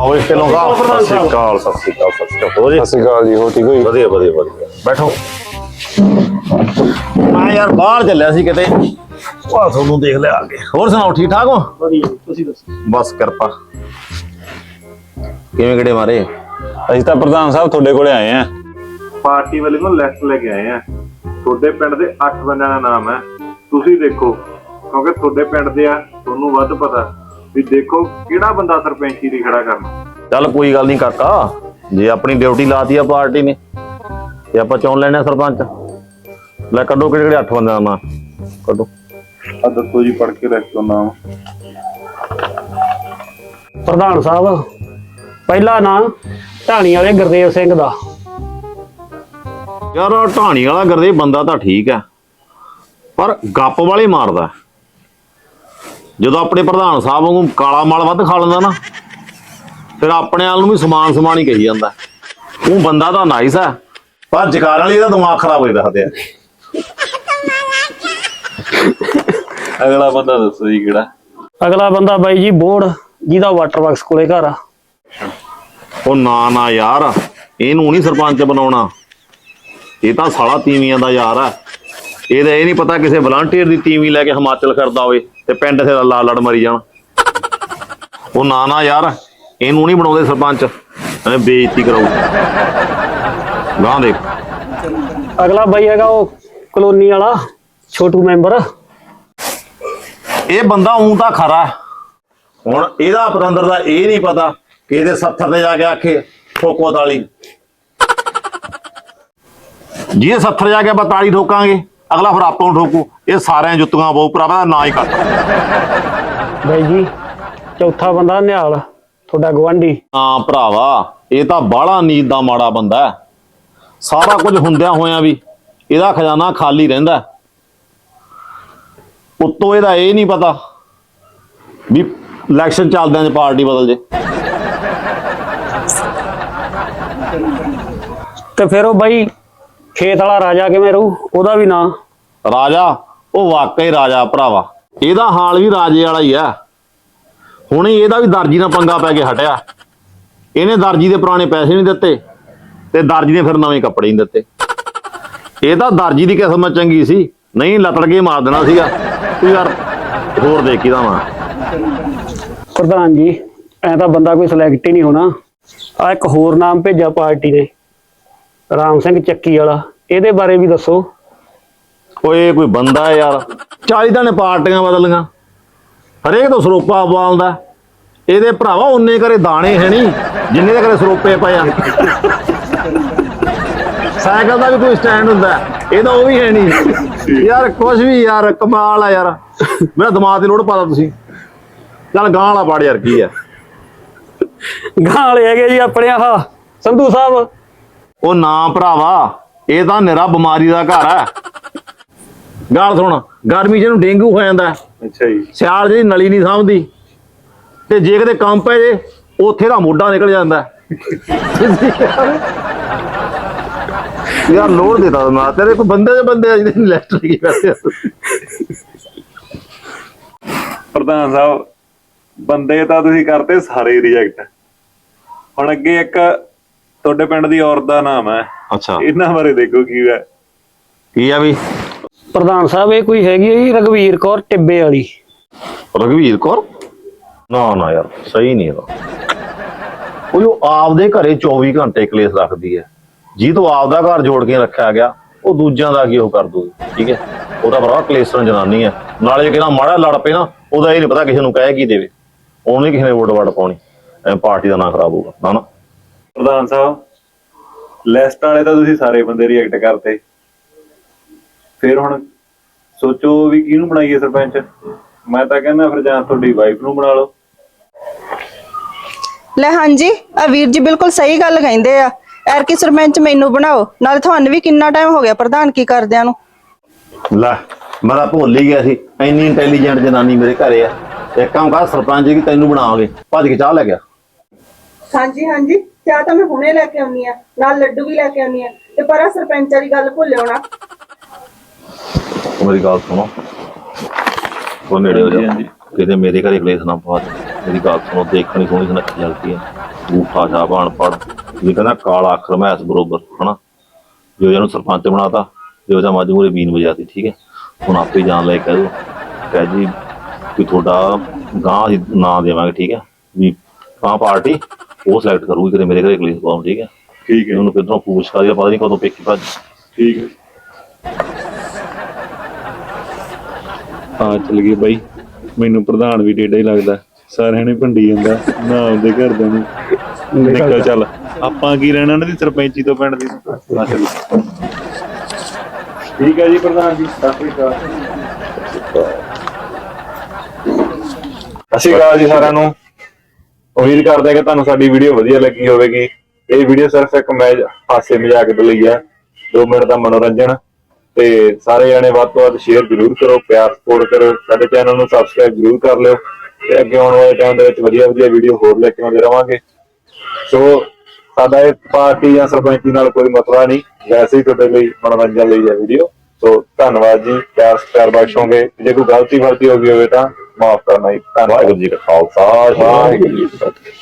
ਆਓ ਇਸ ਪਹਿਲੋਂ ਸਾਹਿਬ ਸਤਿ ਸ਼੍ਰੀ ਅਕਾਲ ਸਤਿ ਸ਼੍ਰੀ ਅਕਾਲ ਸਤਿ ਸ਼੍ਰੀ ਅਕਾਲ ਸਤਿ ਸ਼੍ਰੀ ਅਕਾਲ। ਜੀ? ਹੋ ਠੀਕ ਹੋ ਜੀ? ਵਧੀਆ ਵਧੀਆ ਵਧੀਆ। ਬੈਠੋ। ਮੈਂ ਯਾਰ ਬਾਹਰ ਚੱਲਿਆ ਸੀ ਕਿਤੇ। ਆ ਤੁਹਾਨੂੰ ਦੇਖ ਲਿਆ ਆ ਕੇ ਹੋਰ ਸੁਣਾਓ ਠੀਕ ਠਾਕ ਹੋ? ਵਧੀਆ ਤੁਸੀਂ ਦੱਸੋ? ਬਸ ਕਿਰਪਾ। ਕਿਵੇਂ ਕਿਹੜੇ ਮਾਰੇ? ਅਸੀਂ ਤਾਂ ਪ੍ਰਧਾਨ ਸਾਹਿਬ ਤੁਹਾਡੇ ਕੋਲੇ ਆਏ ਆ। ਪਾਰਟੀ ਵਾਲੇ ਨੂੰ ਲਿਸਟ ਲੈ ਕੇ ਆਏ ਆ। ਤੁਹਾਡੇ ਪਿੰਡ ਦੇ 8 ਬੰਦਿਆਂ ਦਾ ਨਾਮ ਹੈ। ਤੁਸੀਂ ਦੇਖੋ ਕਿਉਂਕਿ ਤੁਹਾਡੇ ਪਿੰਡ ਦੇ ਆ ਤੁਹਾਨੂੰ ਵੱਧ ਪਤਾ। ਵੀ ਦੇਖੋ ਕਿਹੜਾ ਬੰਦਾ ਸਰਪੰਚੀ ਦੀ ਖੜਾ ਕਰਨਾ। ਚੱਲ ਕੋਈ ਗੱਲ ਨਹੀਂ ਕਾਕਾ ਜੇ ਆਪਣੀ ਡਿਊਟੀ ਲਾਤੀ ਆ ਪਾਰਟੀ ਨੇ ਤੇ ਆਪਾਂ ਚੁਣ ਲੈਣੇ ਆ ਸਰਪੰਚ। ਲੈ ਕੱਢੋ ਕਿਹੜੇ ਕਿਹੜੇ ਅੱਠ ਬੰਦਿਆਂ ਦਾ ਨਾਂ ਕੱਢੋ। ਆ ਦੱਸੋ ਜੀ ਪੜ੍ਹ ਕੇ ਲਿਖੋ ਨਾਮ। ਪ੍ਰਧਾਨ ਸਾਹਿਬ ਪਹਿਲਾ ਨਾਂ ਢਾਣੀ ਵਾਲੇ ਗੁਰਦੇਵ ਸਿੰਘ ਦਾ। ਯਾਰ ਆਹ ਢਾਣੀ ਵਾਲਾ ਗਰਦੇ ਬੰਦਾ ਤਾਂ ਠੀਕ ਹੈ ਪਰ ਗੱਪ ਵਾਲੇ ਮਾਰਦਾ। ਜਦੋਂ ਆਪਣੇ ਪ੍ਰਧਾਨ ਸਾਹਿਬ ਵਾਂਗੂ ਕਾਲਾ ਮਾਲ ਵੱਧ ਖਾ ਲੈਂਦਾ ਨਾ ਫਿਰ ਆਪਣੇ ਆਲ ਨੂੰ ਵੀ ਸਮਾਨ ਸਮਾਨ ਹੀ ਕਹੀ ਜਾਂਦਾ। ਉਹ ਬੰਦਾ ਤਾਂ ਨਾਈਸ ਹੈ ਪਰ ਜਕਾਰ ਵਾਲੀ ਦਾ ਦਿਮਾਗ ਖਰਾਬ ਹੋਈ ਦੱਸਦੇ ਆ ਅਗਲਾ ਬੰਦਾ ਦੱਸੋ ਜੀ ਕਿਹੜਾ? ਅਗਲਾ ਬੰਦਾ ਬਾਈ ਜੀ ਬੋੜ ਜਿਹਦਾ ਵਾਟਰ ਬਾਕਸ ਕੋਲੇ ਘਰ ਆ। ਉਹ ਨਾ ਨਾ ਯਾਰ ਇਹਨੂੰ ਨਹੀਂ ਸਰਪੰਚ ਬਣਾਉਣਾ। ਇਹ ਤਾਂ ਸਾਲਾ ਤੀਵੀਆਂ ਦਾ ਯਾਰ ਆ। ਇਹਦਾ ਇਹ ਨਹੀਂ ਪਤਾ ਕਿਸੇ ਵਲੰਟੀਅਰ ਦੀ ਤੀਵੀਂ ਲੈ ਕੇ ਹਿਮਾਚਲ ਫਿਰਦਾ ਹੋਵੇ। ਤੇ ਪਿੰਡ ਸੇ ਲਾ ਲੜ ਮਰੀ ਜਾਣ। ਉਹ ਨਾ ਨਾ ਯਾਰ ਇਹਨੂੰ ਨਹੀਂ ਬਣਾਉਂਦੇ ਸਰਪੰਚ। ਐ ਬੇਇੱਜ਼ਤੀ ਕਰਾਉ ਗਾਂ ਦੇਖ। ਅਗਲਾ ਬਾਈ ਹੈਗਾ ਉਹ ਕਲੋਨੀ ਵਾਲਾ ਛੋਟੂ ਮੈਂਬਰ। ਇਹ ਬੰਦਾ ਉਂ ਤਾਂ ਖਰਾ। ਹੁਣ ਇਹਦਾ ਪਤੰਦਰ ਦਾ ਇਹ ਨਹੀਂ ਪਤਾ ਕਿ ਇਹਦੇ ਸੱਥਰ ਤੇ ਜਾ ਕੇ ਆਖੇ ਠੋਕੋ ਤਾਲੀ। ਜੇ ਸੱਥਰ ਜਾ ਕੇ ਆਪਾਂ ਤਾਲੀ ਠੋਕਾਂਗੇ ਅਗਲਾ ਫਿਰ ਆਪਾਂ ਨੂੰ ਠੋਕੂ ਇਹ ਸਾਰਿਆਂ ਜੁੱਤੀਆਂ ਬਹੁ ਭਰਾਵਾ ਦਾ ਨਾਂ ਹੀ ਕੱਟ ਬਾਈ ਜੀ ਚੌਥਾ ਬੰਦਾ ਨਿਹਾਲ ਤੁਹਾਡਾ ਗਵਾਂਢੀ ਹਾਂ ਭਰਾਵਾ ਇਹ ਤਾਂ ਬਾਹਲਾ ਨੀਤ ਦਾ ਮਾੜਾ ਬੰਦਾ ਹੈ। ਸਾਰਾ ਕੁਝ ਹੁੰਦਿਆਂ ਹੋਇਆਂ ਵੀ ਇਹਦਾ ਖਜ਼ਾਨਾ ਖਾਲੀ ਰਹਿੰਦਾ ਹੈ। ਉੱਤੋਂ ਇਹਦਾ ਇਹ ਨਹੀਂ ਪਤਾ ਵੀ ਇਲੈਕਸ਼ਨ ਚੱਲਦਿਆਂ ਚ ਪਾਰਟੀ ਬਦਲ ਜੇ। ਤੇ ਫਿਰ ਉਹ ਬਾਈ ਖੇਤ ਵਾਲਾ ਰਾਜਾ ਕਿਵੇਂ ਰਹੂ? ਉਹਦਾ ਵੀ ਨਾਂ? ਰਾਜਾ, ਉਹ ਵਾਕਈ ਰਾਜਾ ਭਰਾਵਾ। ਇਹਦਾ ਹਾਲ ਵੀ ਰਾਜੇ ਵਾਲਾ ਹੀ ਆ। ਹੁਣੇ ਇਹਦਾ ਵੀ ਦਰਜੀ ਨਾਲ ਪੰਗਾ ਪੈ ਕੇ ਹਟਿਆ। ਇਹਨੇ ਦਰਜੀ ਦੇ ਪੁਰਾਣੇ ਪੈਸੇ ਨਹੀਂ ਦਿੱਤੇ ਤੇ ਦਰਜੀ ਨੇ ਫਿਰ ਨਵੇਂ ਕੱਪੜੇ ਨਹੀਂ ਦਿੱਤੇ। ਇਹ ਤਾਂ ਦਰਜੀ ਦੀ ਕਿਸਮਤ ਚੰਗੀ ਸੀ। ਨਹੀਂ, ਲਤੜ ਕੇ ਮਾਰ ਦੇਣਾ ਸੀਗਾ। ਤੂੰ ਯਾਰ ਹੋਰ ਦੇਖੀ ਦਾ ਵਾ। ਪ੍ਰਧਾਨ ਜੀ, ਐ ਤਾਂ ਬੰਦਾ ਕੋਈ ਸਿਲੈਕਟ ਹੀ ਨਹੀਂ ਹੋਣਾ। ਆ ਇੱਕ ਹੋਰ ਨਾਮ ਭੇਜਿਆ ਪਾਰਟੀ ਦੇ ਰਾਮ ਸਿੰਘ ਚੱਕੀ ਵਾਲਾ। ਇਹਦੇ ਬਾਰੇ ਵੀ ਦੱਸੋ। ਓਏ ਕੋਈ ਬੰਦਾ ਯਾਰ। 40 ਤਾਂ ਨੇ ਪਾਰਟੀਆਂ ਬਦਲੀਆਂ। ਹਰੇਕ ਤੋਂ ਸਰੋਪਾ ਬਾਲਦਾ। ਇਹਦੇ ਭਰਾਵਾ ਉਹਨੇ ਕਰੇ ਦਾਣੇ ਹੈ ਨਹੀਂ ਜਿੰਨੇ ਦੇ ਕਰੇ ਸਰੋਪੇ ਪਏ ਆ। ਸਾਈਕਲ ਦਾ ਵੀ ਕੋਈ ਸਟੈਂਡ ਹੁੰਦਾ। ਇਹਦਾ ਉਹ ਵੀ ਹੈ ਨਹੀਂ। ਯਾਰ ਕੁਝ ਵੀ ਯਾਰ ਕਮਾਲ ਆ ਯਾਰ। ਮੇਰਾ ਦਿਮਾਗ ਤੇ ਲੋੜ ਪਾਦਾ ਤੁਸੀਂ। ਚੱਲ ਗਾਂ ਵਾਲਾ ਪਾੜ ਯਾਰ ਕੀ ਆ। ਗਾਂ ਵਾਲੇ ਹੈਗੇ ਜੀ ਆਪਣੇ ਆਹ ਸੰਧੂ ਸਾਹਿਬ। ਉਹ ਨਾ ਭਰਾਵਾ ਇਹ ਤਾਂ ਨਿਰਾ ਬਿਮਾਰੀ ਦਾ ਘਰ ਹੈ ਗਾਲ ਸੁਣ ਗਰਮੀ ਚ ਇਹਨੂੰ ਡੇਂਗੂ ਹੋ ਜਾਂਦਾ। ਅੱਛਾ ਜੀ। ਸਿਆਲ ਜਿਹੜੀ ਨਲੀ ਨਹੀਂ ਸਮਝਦੀ ਤੇ ਜੇ ਕਿਤੇ ਕੰਮ ਪੈ ਜੇ ਉੱਥੇ ਦਾ ਮੋਢਾ ਨਿਕਲ ਜਾਂਦਾ। ਯਾਰ ਲੋੜ ਦੇਤਾ ਮੈਂ ਤੇਰੇ ਕੋਈ ਬੰਦੇ ਦੇ ਬੰਦੇ ਆ ਜਿਹਦੇ ਲੈਟਰ ਕੀ ਕਰਦੇ ਪ੍ਰਧਾਨ ਸਾਹਿਬ ਬੰਦੇ ਤਾਂ ਤੁਸੀਂ ਕਰਤੇ ਸਾਰੇ ਰਿਜੈਕਟ ਹੁਣ ਅੱਗੇ ਇੱਕ ਤੁਹਾਡੇ ਪਿੰਡ ਦੀ ਔਰਤ ਦਾ ਨਾਮ ਹੈ। ਅੱਛਾ। ਇਹਨਾਂ ਬਾਰੇ ਦੇਖੋ ਕੀ ਹੈ। ਕੀ ਆ ਵੀ? ਪ੍ਰਧਾਨ ਸਾਹਿਬ ਇਹ ਕੋਈ ਹੈਗੀ ਹੈ ਜੀ ਰਗਵੀਰ ਕੌਰ ਟਿੱਬੇ ਵਾਲੀ? ਰਘਵੀਰ ਕੌਰ? ਨਾ ਨਾ ਯਾਰ ਸਹੀ ਨਹੀਂ ਇਹਦਾ ਉਹ ਜੋ ਆਪਦੇ ਘਰੇ 24 ਘੰਟੇ ਕਲੇਸ਼ ਰੱਖਦੀ ਹੈ। ਜੀ ਤੋਂ ਆਪਦਾ ਘਰ ਜੋੜ ਕੇ ਰੱਖਿਆ ਗਿਆ ਉਹ ਦੂਜਿਆਂ ਦਾ ਕੀ ਉਹ ਕਰ ਦੂਗੀ ਠੀਕ ਹੈ? ਉਹਦਾ ਭਰਾ ਕਲੇਸ਼ਣ ਜਨਾਨੀ ਹੈ। ਨਾਲੇ ਜੇ ਕਿਹਨਾਂ ਮਾੜਾ ਲੜ ਪਏ ਨਾ ਉਹਦਾ ਇਹ ਨਹੀਂ ਪਤਾ ਕਿਸੇ ਨੂੰ ਕਹਿ ਕੀ ਦੇਵੇ। ਉਹਨੂੰ ਨਹੀਂ ਕਿਸੇ ਨੇ ਵੋਟ ਵੜ ਪਾਉਣੀ। ਐ ਪਾਰਟੀ ਦਾ ਨਾਂ ਖਰਾਬ ਹੋਊਗਾ। ਨਾ ਨਾ। ਪ੍ਰਧਾਨ ਸਾਹਿਬ ਲਿਸਟ ਵਾਲੇ ਤਾਂ ਤੁਸੀਂ ਸਾਰੇ ਬੰਦੇ ਰਿਜੈਕਟ ਕਰਤੇ ਫਿਰ ਹੁਣ ਸੋਚੋ ਵੀ ਕਿਹਨੂੰ ਬਣਾਈਏ ਸਰਪੰਚ? ਮੈਂ ਤਾਂ ਕਹਿੰਦਾ ਫਿਰ ਜਾਂ ਤੁਹਾਡੀ ਵਾਈਫ ਨੂੰ ਬਣਾ ਲਓ। ਲੈ ਹਾਂਜੀ ਆ ਵੀਰ ਜੀ ਬਿਲਕੁਲ ਸਹੀ ਗੱਲ ਕਹਿੰਦੇ ਆ। ਐਰਕੀ ਸਰਪੰਚ ਮੈਨੂੰ ਬਣਾਓ ਨਾਲੇ ਤੁਹਾਨੂੰ ਵੀ ਕਿੰਨਾ ਟਾਈਮ ਹੋ ਗਿਆ ਪ੍ਰਧਾਨ ਕੀ ਕਰਦਿਆਂ ਨੂੰ। ਲੈ ਮੈਂ ਤਾਂ ਭੁੱਲ ਹੀ ਗਿਆ ਸੀ। ਇੰਨੀ ਇੰਟੈਲੀਜੈਂਟ ਜਨਾਨੀ ਮੇਰੇ ਘਰੇ ਆ। ਇੱਕ ਕੰਮ ਕਰ ਸਰਪੰਚ ਜੀ ਤੈਨੂੰ ਬਣਾਵਾਂਗੇ। ਭੱਜ ਕੇ ਚਾਹ ਲੈ ਗਿਆ ਹਾਂਜੀ ਹਾਂਜੀ। ਚਾਹ ਤਾਂ ਮੈਂ ਹੁਣੇ ਲੈ ਕੇ ਆਉਣੀ ਆ। ਨਾਲ ਲੱਡੂ ਵੀ ਲੈ ਕੇ ਆਉਣੀ ਆ। ਤੇ ਪਰ ਆ ਸਰਪੰਚਾਂ ਦੀ ਗੱਲ ਭੁੱਲਿਓ ਨਾ। ਮੇਰੀ ਗੱਲ ਸੁਣੋ। ਉਹ ਨੇੜੇ ਹੋ ਜਾ। ਕਿਤੇ ਮੇਰੇ ਘਰੇ ਕਲੇਸ਼ ਨਾ ਪਵਾ ਦੇ ਮੇਰੀ ਗੱਲ ਸੁਣੋ ਦੇਖਣੀ ਸੋਹਣੀ ਸੁਨੱਖੀ ਲੱਗਦੀ ਹੈ। ਬੂਠਾ ਛਾਪ ਅਨਪੜ ਇਹ ਕਹਿੰਦਾ ਕਾਲਾ ਅੱਖਰ ਮੈਂ ਇਸ ਬਰੋਬਰ ਹਨਾ? ਜੋ ਇਹਨੂੰ ਸਰਪੰਚ ਬਣਾਤਾ ਜੋ ਜਾਂ ਮਜਬੂਰੀ ਬੀਨ ਵਜਾਤੀ ਠੀਕ ਹੈ? ਹੁਣ ਆਪੇ ਜਾਣ ਲੈ ਕਹਿ ਦੋ ਕਹਿ ਜੀ ਕਿ ਤੁਹਾਡਾ ਗਾਂ ਦੀ ਨਾਂ ਦੇਵਾਂਗੇ ਠੀਕ ਹੈ? ਵੀ ਗਾਂ ਪਾਰਟੀ ਉਹ ਸਿਲੈਕਟ ਕਰੂਗੀ ਕਿਤੇ ਮੇਰੇ ਘਰੇ ਕਲੇਸ਼ ਪਾਉਣ ਠੀਕ ਹੈ? ਠੀਕ ਹੈ। ਉਹਨੂੰ ਕਿਧਰੋਂ ਪੂਛ ਕਰੀ ਪਤਾ ਨਹੀਂ ਕਦੋਂ ਪੇਕੀ ਭੱਜ। ਠੀਕ ਹੈ। ਆ ਚਲ ਗਈ ਬਾਈ। ਮੈਨੂੰ ਪ੍ਰਧਾਨ ਵੀ ਡੇਡਾ ਹੀ ਲੱਗਦਾ। ਸਾਰਿਆਂ ਨੇ ਭੰਡੀ ਜਾਂਦਾ। ਨਾ ਆਉਂਦੇ ਘਰ ਦੇ ਨੂੰ ਨਿਕਲ ਚੱਲ। ਆਪਾਂ ਕੀ ਰਹਿਣਾ ਉਹਨਾਂ ਦੀ? ਸਰਪੰਚੀ ਤੋਂ ਪਿੰਡ ਦੀ। ਆ ਚੱਲ। ਠੀਕ ਹੈ ਜੀ ਪ੍ਰਧਾਨ ਜੀ। ਸਤਿ ਸ਼੍ਰੀ ਅਕਾਲ। ਅਸੀਂ ਅਕਾਲ ਜੀ ਸਾਰਿਆਂ ਨੂੰ। ਉਮੀਦ ਕਰਦੇ ਹਾਂ ਕਿ ਤੁਹਾਨੂੰ ਸਾਡੀ ਵੀਡੀਓ ਵਧੀਆ ਲੱਗੀ ਹੋਵੇਗੀ। ਇਹ ਵੀਡੀਓ ਸਿਰਫ ਇੱਕ ਮੈਚ ਹਾਸੇ ਮਜ਼ਾਕ ਦੇ ਲਈ ਹੈ 2 ਮਿੰਟ ਦਾ ਮਨੋਰੰਜਨ। ਤੇ ਸਾਰੇ ਜਣੇ ਵੱਧ ਤੋਂ ਵੱਧ ਸ਼ੇਅਰ ਜ਼ਰੂਰ ਕਰੋ, ਪਿਆਰ ਸਪੋਰਟ ਕਰੋ, ਸਾਡੇ ਚੈਨਲ ਨੂੰ ਸਬਸਕ੍ਰਾਈਬ ਜ਼ਰੂਰ ਕਰ ਲਿਓ ਤੇ ਅੱਗੇ ਆਉਣ ਵਾਲੇ ਟਾਈਮ ਦੇ ਵਿੱਚ ਵਧੀਆ ਵਧੀਆ ਵੀਡੀਓ ਹੋਰ ਲੈ ਕੇ ਆਉਂਦੇ ਰਵਾਂਗੇ। ਸੋ ਸਾਡਾ ਇਹ ਪਾਰਟੀ ਜਾਂ ਸਰਪੰਚੀ ਨਾਲ ਕੋਈ ਮਸਲਾ ਨਹੀਂ, ਵੈਸੇ ਹੀ ਤੁਹਾਡੇ ਲਈ ਮਨੋਰੰਜਨ ਲਈ ਹੈ ਵੀਡੀਓ ਸੋ ਧੰਨਵਾਦ ਜੀ, ਪਿਆਰ ਪਿਆਰ ਬਖਸ਼ੋਗੇ ਜੇ ਕੋਈ ਗਲਤੀ ਫਲਤੀ ਹੋ ਗਈ ਹੋਵੇ ਤਾਂ ਮਾਫ ਕਰਨਾ ਜੀ। ਧੰਨਵਾਦ। ਜੀ ਕਾ ਖਾਲਸਾ, ਵਾਹਿਗੁਰੂ ਜੀ ਕੀ ਫਤਿਹ।